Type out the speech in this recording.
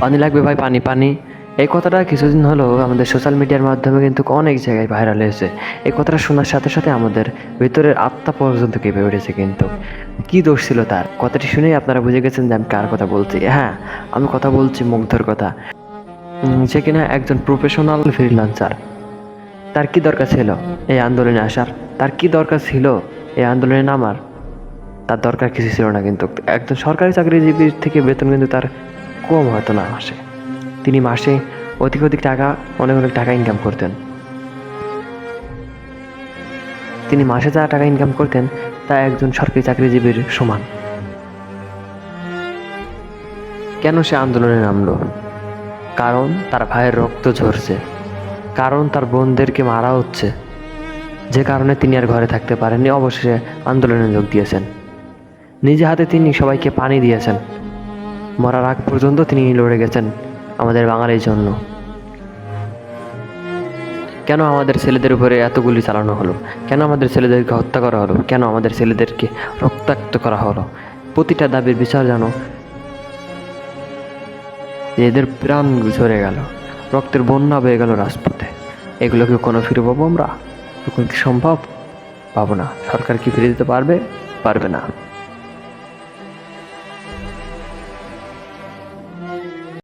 পানি লাগবে ভাই, পানি পানি। এই কথাটা কিছুদিন হলো আমাদের সোশ্যাল মিডিয়ার মাধ্যমে কিন্তু অনেক জায়গায় ভাইরাল হয়েছে। এই কথাটা শোনার সাথে সাথে আমাদের ভিতরের আত্মা পর্যন্ত কেঁপে উঠেছে কিন্তু। কি দোষ ছিল তার? কথাটি শুনেই আপনারা বুঝে গেছেন যে আমি কার কথা বলছি। হ্যাঁ আমি কথা বলছি মুগ্ধর কথা। সে কিনা একজন প্রফেশনাল ফ্রিলান্সার তার কি দরকার ছিল এই আন্দোলনে আসার? তার কি দরকার ছিল এই আন্দোলনে নামার? তার দরকার কিছু ছিল না কিন্তু একজন সরকারি চাকরিজীবীর থেকে বেতন কিন্তু তার কম হতো না মাসে। তিনি মাসে অধিক অধিক টাকা, অনেক অনেক টাকা ইনকাম করতেন। তিনি মাসে যা টাকা ইনকাম করতেন, তা একজন সরকারি চাকরিজীবীর সমান। কেন সে আন্দোলনে নামলো? কারণ তার ভাইয়ের রক্ত ঝরছে। কারণ তার বোনদেরকে মারা হচ্ছে। যে কারণে তিনি আর ঘরে থাকতে পারেননি, অবশেষে আন্দোলনে যোগ দিয়েছেন। নিজে হাতে তিনি সবাইকে পানি দিয়েছেন। মরার আগ পর্যন্ত তিনি লড়ে গেছেন আমাদের বাঙালির জন্য। কেন আমাদের ছেলেদের উপরে এত গুলি চালানো হলো? কেন আমাদের ছেলেদেরকে হত্যা করা হলো? কেন আমাদের ছেলেদেরকে রক্তাক্ত করা হলো? প্রতিটা দাবির বিচার যেন এদের প্রাণ ঝরে গেল, রক্তের বন্যা বয়ে গেল রাজপথে। এগুলো কি কোনো ফিরে পাবো আমরা? তখন কি সম্ভব? পাবো না। সরকার কি ফিরে দিতে পারবে? পারবে না।